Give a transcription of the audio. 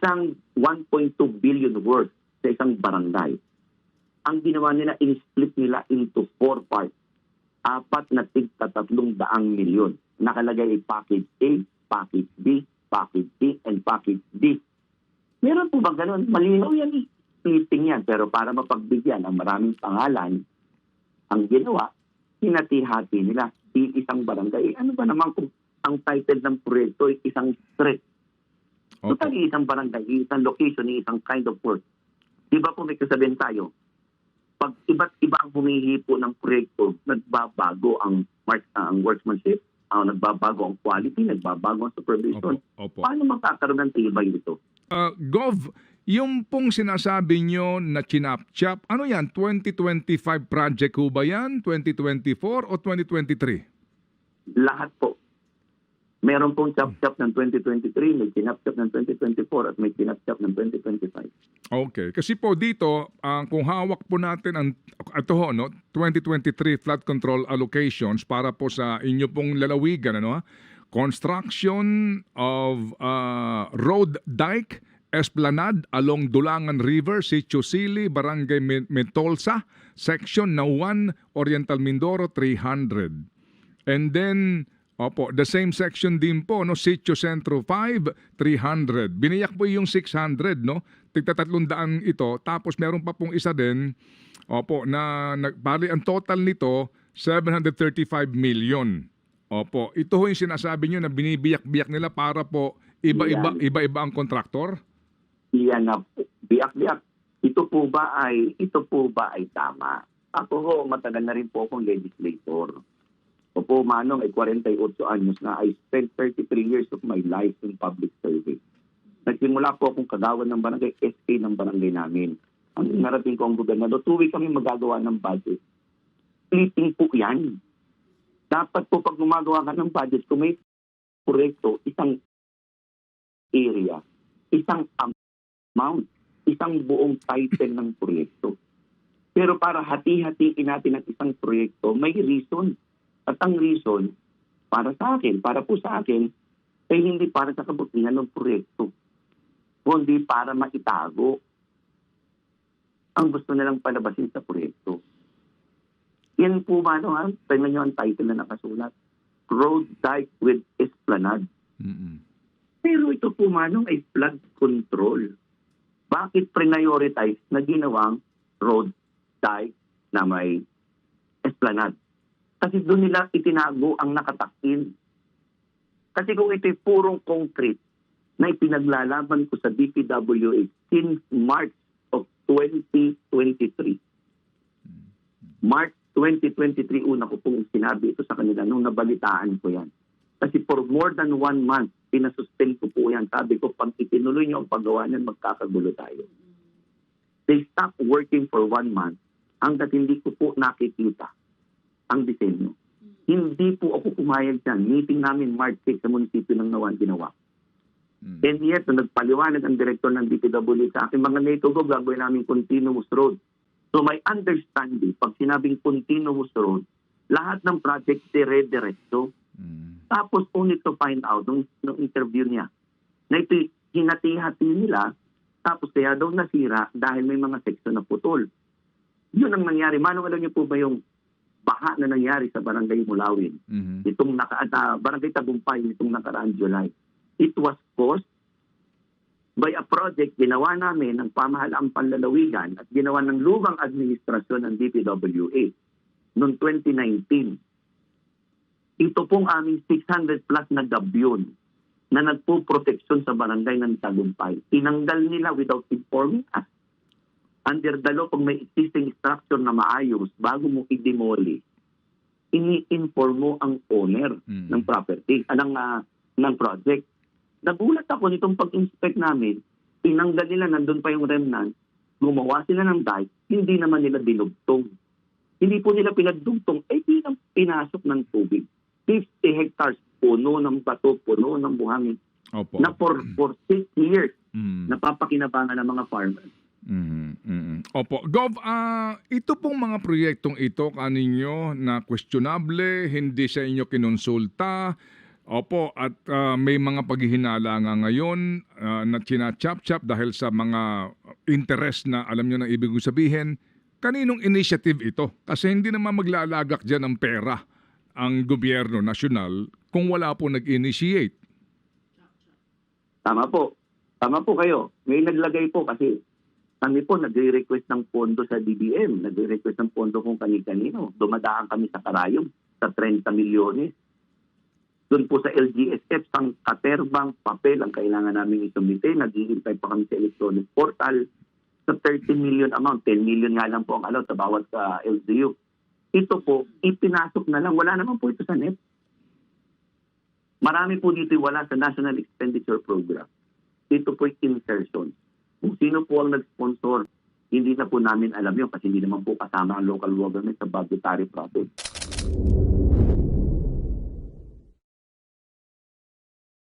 isang 1.2 billion worth sa isang barangay. Ang ginawa nila, in-split nila into four parts. Apat na tigta tatlong daang milyon. Nakalagay ay package A, package B, package C, and package D. Meron po ba ganun? Malinaw yan eh. Splitting yan. Pero para mapagbigyan ang maraming pangalan, ang ginawa, hinati-hati nila i- isang barangay. Ano ba naman kung ang title ng proyekto ay isang street? Opo. Total, isang barangay, isang location, isang kind of work. Di ba po may kasabihan tayo? Pag iba't iba ang humihi po ng proyekto, nagbabago ang, mark, ah, ang workmanship, ah, nagbabago ang quality, nagbabago ang supervision. Opo. Opo. Paano makakaroon ng tibay ito? Uh, Gov, yung pong sinasabi nyo na chinap-chap, ano yan? 2025 project ho ba yan? 2024 o 2023? Lahat po. Meron pong chap-chap ng 2023, may kinap-chap ng 2024, at may kinap-chap ng 2025. Okay. Kasi po dito, ah, kung hawak po natin ang ito ho, no, 2023 flood control allocations para po sa inyo pong lalawigan, ano ha? Construction of ah, road dike Esplanade along Dulangan River, Sitio Sili, Barangay Me- Metolsa, section na 1, Oriental Mindoro, 300. And then, opo, the same section din po, no? Sitio Centro 5, 300. Biniyak po yung 600, no? Tigta tatlong daan ito. Tapos meron pa pong isa din, opo, na, na bali ang total nito, 735 million. Opo, ito ho yung sinasabi nyo na binibiyak-biyak nila para po iba-iba, iba-iba ang kontraktor? Iyan na. Biyak-biyak. Ito po ba ay ito po ba ay tama? Ako ho, matagal na rin po akong legislator. O po, manong ay 48 anyos na. I spent 33 years of my life in public service. Nagsimula po akong kagawan ng barangay, SA ng barangay namin. Ang narating ko ang gobernador, tuwi kami magagawa ng budget. Splitting po yan. Dapat po pag gumagawa ka ng budget, kung may proyekto, isang area, isang amount, isang buong title ng proyekto. Pero para hati-hatiin natin ang isang proyekto, may reason. At ang reason, para sa akin, para po sa akin, ay hindi para sa kabutihan ng proyekto, kundi para maitago ang gusto nilang palabasin sa proyekto. Yan po ba, no, ha? Tingnan nyo ang title na nakasulat. Road Dike with Esplanade. Mm-mm. Pero ito po manong ay flood control. Bakit prioritize na ginawang road dike na may esplanade? Kasi doon nila itinago ang nakatakin. Kasi kung ito'y purong concrete na ipinaglalaban ko sa DPWH since March of 2023. March 2023, una ko pong sinabi ito sa kanila nung nabalitaan ko yan. Kasi for more than one month, pinasuspend ko po yan. Sabi ko, pag itinuloy niyo ang paggawa niyan, magkakagulo tayo. They stopped working for one month hanggat hindi ko po nakikita ang disenyo. Hindi po ako pumayag dyan. Meeting namin March 6 sa munisipyo ng Nawan ginawa. Mm. And yet, nung nagpaliwanag ang direktor ng DPW sa akin, mga NATO go, gagawin namin continuous road. So may understanding, pag sinabing continuous road, lahat ng project dire-diretso. Mm. Tapos only to find out nung, nung interview niya na ito hinati-hati nila tapos kaya daw nasira dahil may mga section na putol. Yun ang nangyari. Manong alam niyo po ba yung baha na nangyari sa Barangay Mulawin? Mhm. Itong naka, ah, Barangay Tagumpay nitong nakaraang July. It was caused by a project ginawa namin ng pamahalaang panlalawigan at ginawa ng lugang administrasyon ng DPWA noong 2019 ito pong aming 600 plus na gabyon na nagpo-proteksyon sa barangay ng Tagumpay. Tinanggal nila without informing us. Under the law, kung may existing structure na maayos, bago mo i-demolish, ini-inform mo ang owner Mm. ng property, ah, ng, ah, ng project. Nagulat ako nitong pag-inspect namin, tinanggal nila, nandun pa yung remnant, gumawa sila ng dike, hindi naman nila dinugtong. Hindi po nila pinagdugtong, eh di nang pinasok ng tubig. 50 hectares puno ng bato, puno ng buhangin, Opo. na for, for 6 years, Mm. napapakinabangan ng mga farmers. Mhm, mhm. Opo. Gov, ah, ito pong mga proyektong ito kaninyo na questionable, hindi sa inyo kinonsulta, Opo, at ah, may mga paghihinala nga ngayon ah, na china-chop-chop dahil sa mga interest na alam nyo na ibig sabihin. Kaninong initiative ito? Kasi hindi naman maglalagak dyan ng pera ang gobyerno nasyonal kung wala po nag-initiate. Tama po. Tama po kayo. May naglagay po kasi kami po nagre-request ng pondo sa DBM, nagre-request ng pondo kung kani-kanino. Dumadaan kami sa karayom sa 30 milyones. Doon po sa LGSF, sang katerbang papel ang kailangan namin isumite. Naghihintay pa kami sa electronic portal sa 30 million amount. 10 million nga lang po ang allowed sa bawat sa LGU. Ito po, ipinasok na lang. Wala naman po ito sa NEP. Marami po dito wala sa National Expenditure Program. Ito po insertion. Kung sino po ang nag-sponsor, hindi na po namin alam yun kasi hindi naman po kasama ang local government sa budgetary process.